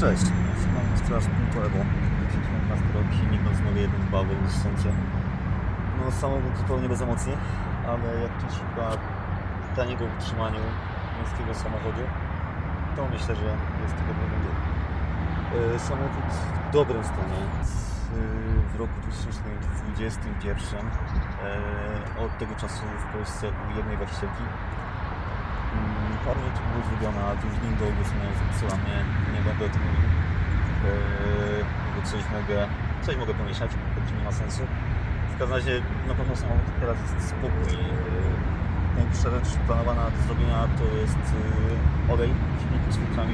Cześć, mam. Przed chwilą na rok silnik znowu 1.2 wyłuszczący. No samochód zupełnie bezemocnie, ale jak ktoś szuka taniego w utrzymaniu męskiego samochodu, to myślę, że jest to dobry. E, Samochód w dobrym stanie. W- W roku 2021 e, od tego czasu w Polsce jednej właścicielki Mm, Parę rzeczy było zrobione, a już do ogłoszenia już wysyłam, nie, nie będę o tym mówił. Yy, coś mogę, coś mogę pomieszać, to nie ma sensu. W każdym razie na pewno samochód teraz jest spokój. Yy, rzecz planowana do zrobienia to jest yy, olej silniku z filtrami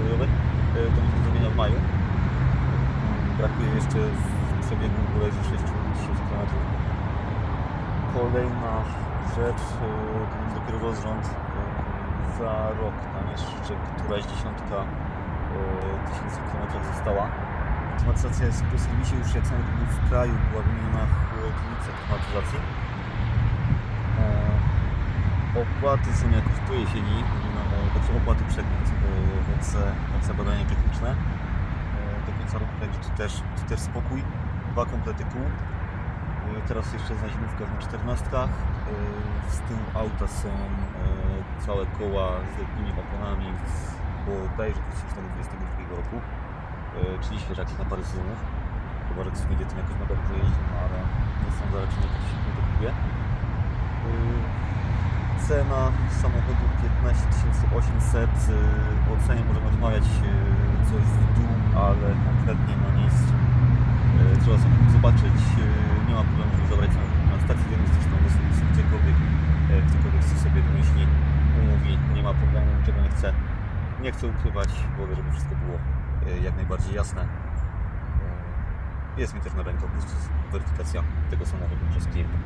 olejowe. Yy, to będzie do zrobienia w maju. Yy, Brakuje jeszcze w przebiegu bodajże 6000 km. Kolejna rzecz, to będzie dopiero rozrząd za rok, tam jeszcze któraś dziesiątka yy, tysięcy kilometrów została. Automatyzacja jest po serwisie już jak był w kraju, była wymieniona chłodnica automatyzacji. Yy, Opłaty są jakoś po jesieni, no, znaczy opłaty przedmiot, OC, OC badania techniczne. Do końca roku będzie tu też, tu też spokój, dwa komplety kół. Yy, Teraz jeszcze jest na zimówkach na 14. Yy, Z tyłu auta są yy, całe koła z letnimi wagonami z bodajże 2022 roku. Czyli świeżaki na parę sezonów. Chyba, że będzie tym jakoś mega dużo jeździł, ale nie są raczej jakieś nie to kupię. Cena samochodu 15 800. Yy, O cenie możemy rozmawiać coś w dół, ale konkretnie na miejscu E, Trzeba samochód zobaczyć. Nie ma problemu, żeby zabrać na stację diagnostyczną, do serwisu, gdziekolwiek. e, Ktokolwiek chce sobie wymyśli, umówi, nie ma problemu, niczego nie chce. Nie chcę ukrywać, wolę, żeby wszystko było e, jak najbardziej jasne. E, Jest mi też na prostu weryfikacja tego samochodu przez klienta.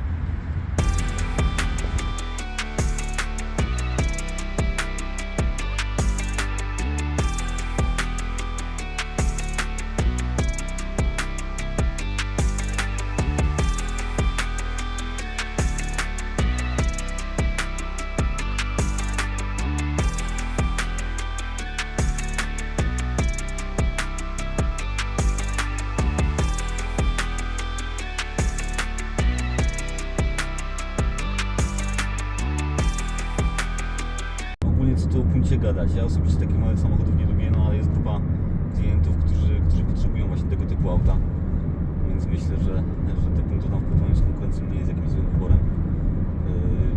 Samochodów nie lubię, no ale jest grupa klientów, którzy, którzy potrzebują właśnie tego typu auta. Więc myślę, że, że te punkty tam w porównaniu z konkurencją nie jest jakimś złym wyborem. Yy,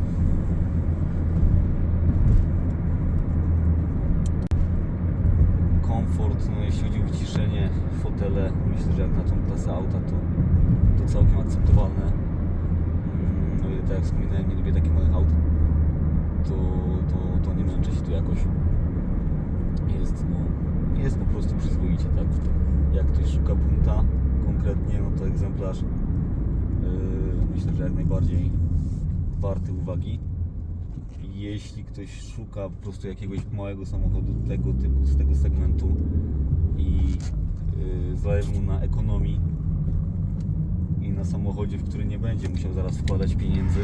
Komfort, no jeśli chodzi o wyciszenie, fotele, myślę, że jak na tą klasę auta to, to całkiem akceptowalne. Mm, No i tak jak wspominałem, nie lubię takich małych aut to, to, to nie męczę się tu jakoś. Jest, no, jest po prostu przyzwoicie, tak? Jak ktoś szuka punta konkretnie, no to egzemplarz yy, myślę, że jak najbardziej warty uwagi. Jeśli ktoś szuka po prostu jakiegoś małego samochodu tego typu, z tego segmentu i yy, zależy mu na ekonomii i na samochodzie, w który nie będzie musiał zaraz wkładać pieniędzy,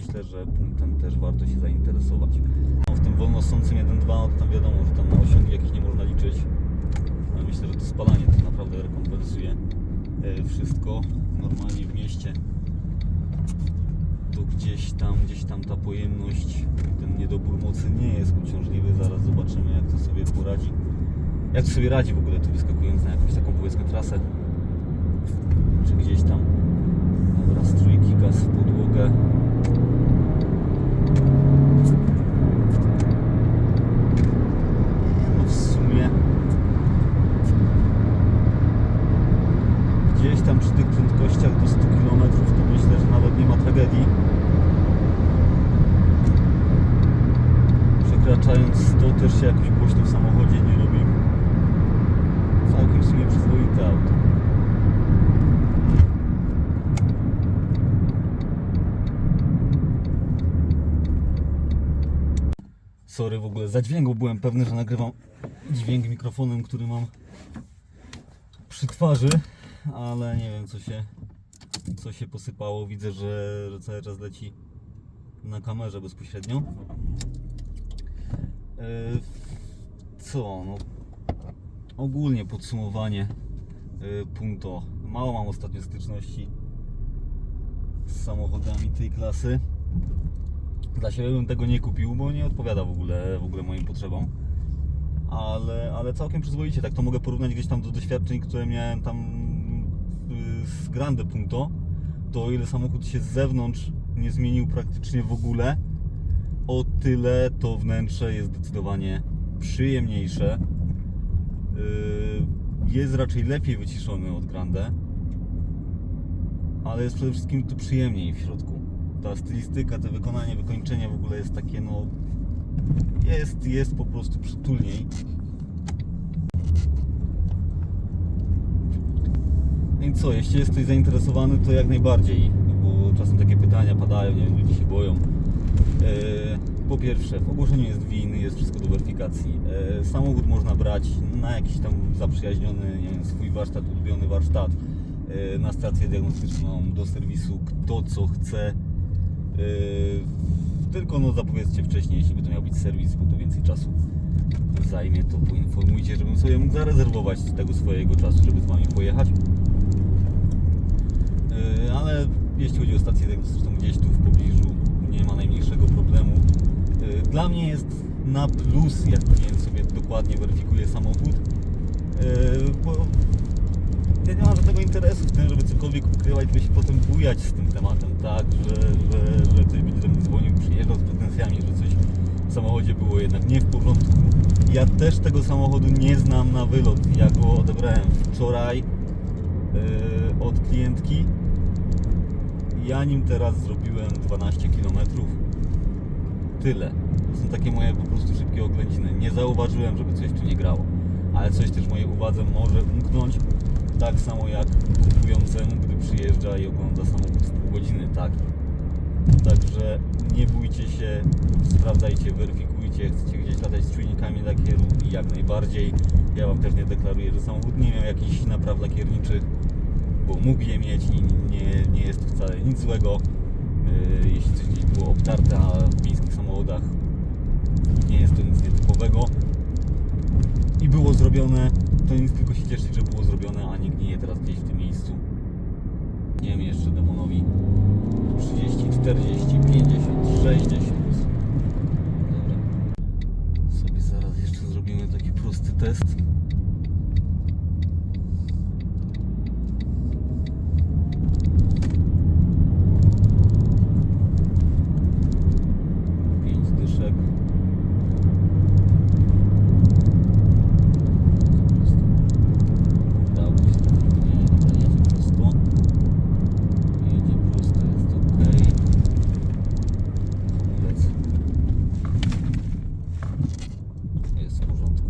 myślę, że punktem też warto się zainteresować. No, w tym wolnosącym 1.2 no tam wiadomo, że tam na osiągi jakieś nie można liczyć. Ale myślę, że to spalanie tak naprawdę rekompensuje e, wszystko. Normalnie w mieście to gdzieś tam, gdzieś tam ta pojemność, ten niedobór mocy nie jest uciążliwy. Zaraz zobaczymy jak to sobie poradzi. Jak to sobie radzi w ogóle tu wyskakując na jakąś taką powiedzmy trasę. Czy gdzieś tam. Dobra, z trójki gaz w podłogę. No w sumie gdzieś tam przy tych prędkościach do 100 km to myślę, że nawet nie ma tragedii. Przekraczając 100 też się jakoś głośno w samochodzie nie robi. Całkiem w przyzwoite auto. Sorry w ogóle za dźwięk, bo byłem pewny, że nagrywam dźwięk mikrofonem, który mam przy twarzy, ale nie wiem co się, co się posypało. Widzę, że cały czas leci na kamerze bezpośrednio. Yy, co? No, ogólnie podsumowanie y, punto. Mało mam ostatnio styczności z samochodami tej klasy. Dla siebie bym tego nie kupił, bo nie odpowiada w ogóle, w ogóle moim potrzebom. Ale, ale całkiem przyzwoicie, tak to mogę porównać gdzieś tam do doświadczeń, które miałem tam y, z Grande Punto. To o ile samochód się z zewnątrz nie zmienił praktycznie w ogóle, o tyle to wnętrze jest zdecydowanie przyjemniejsze. Yy, Jest raczej lepiej wyciszony od Grande, ale jest przede wszystkim tu przyjemniej w środku. Ta stylistyka, to wykonanie, wykończenie w ogóle jest takie no... Jest, jest po prostu przytulniej. No i co, jeśli jest ktoś zainteresowany, to jak najbardziej, bo czasem takie pytania padają, nie wiem, ludzie się boją. E, Po pierwsze, w ogłoszeniu jest WIN, jest wszystko do weryfikacji. E, Samochód można brać na jakiś tam zaprzyjaźniony, nie wiem, swój warsztat, ulubiony warsztat, e, na stację diagnostyczną, do serwisu, kto co chce. Tylko no zapowiedzcie wcześniej, jeśli by to miał być serwis, bo to więcej czasu zajmie, to poinformujcie, żebym sobie mógł zarezerwować tego swojego czasu, żeby z Wami pojechać. Ale jeśli chodzi o stację diagnostyczną gdzieś tu w pobliżu, nie ma najmniejszego problemu. Yy, Dla mnie jest na plus, jak klient sobie dokładnie weryfikuje samochód, Yy, bo ja nie mam żadnego interesu w tym, żeby cokolwiek ukrywać, by się potem bujać z tym tematem, tak, że, że, że ktoś będzie do dzwonił, przyjeżdżał z pretensjami, że coś w samochodzie było jednak nie w porządku. Ja też tego samochodu nie znam na wylot. Ja go odebrałem wczoraj yy, od klientki. Ja nim teraz zrobiłem 12 km. Tyle. To są takie moje po prostu szybkie oględziny. Nie zauważyłem, żeby coś tu nie grało. Ale coś też mojej uwadze może umknąć. Tak samo jak kupującemu, gdy przyjeżdża i ogląda samochód w pół godziny, tak? Także nie bójcie się, sprawdzajcie, weryfikujcie, chcecie gdzieś latać z czujnikami lakieru i jak najbardziej. Ja Wam też nie deklaruję, że samochód nie miał jakichś napraw lakierniczych, bo mógł je mieć i nie, nie jest to wcale nic złego. Yy, Jeśli coś gdzieś było obtarte, a w miejskich samochodach nie jest to nic nietypowego i było zrobione, to nic tylko się cieszyć, że było zrobione, a nie gnije teraz gdzieś w tym miejscu. Nie wiem jeszcze demonowi 30, 40, 50, 60. Dobra. Sobie zaraz jeszcze zrobimy taki prosty test. Pięć dyszek. Udało się tak, nie, dobra, jedzie prosto. Jedzie prosto, jest ok. Hamulec. Jest w porządku.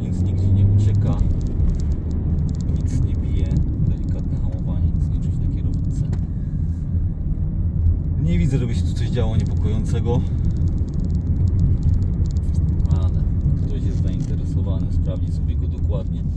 Nic nigdzie nie ucieka. Nic nie bije. Delikatne hamowanie, nic nie czuć na kierownicy. Nie widzę, żeby się tu niepokojącego. Ale ktoś jest zainteresowany, sprawdzi sobie go dokładnie.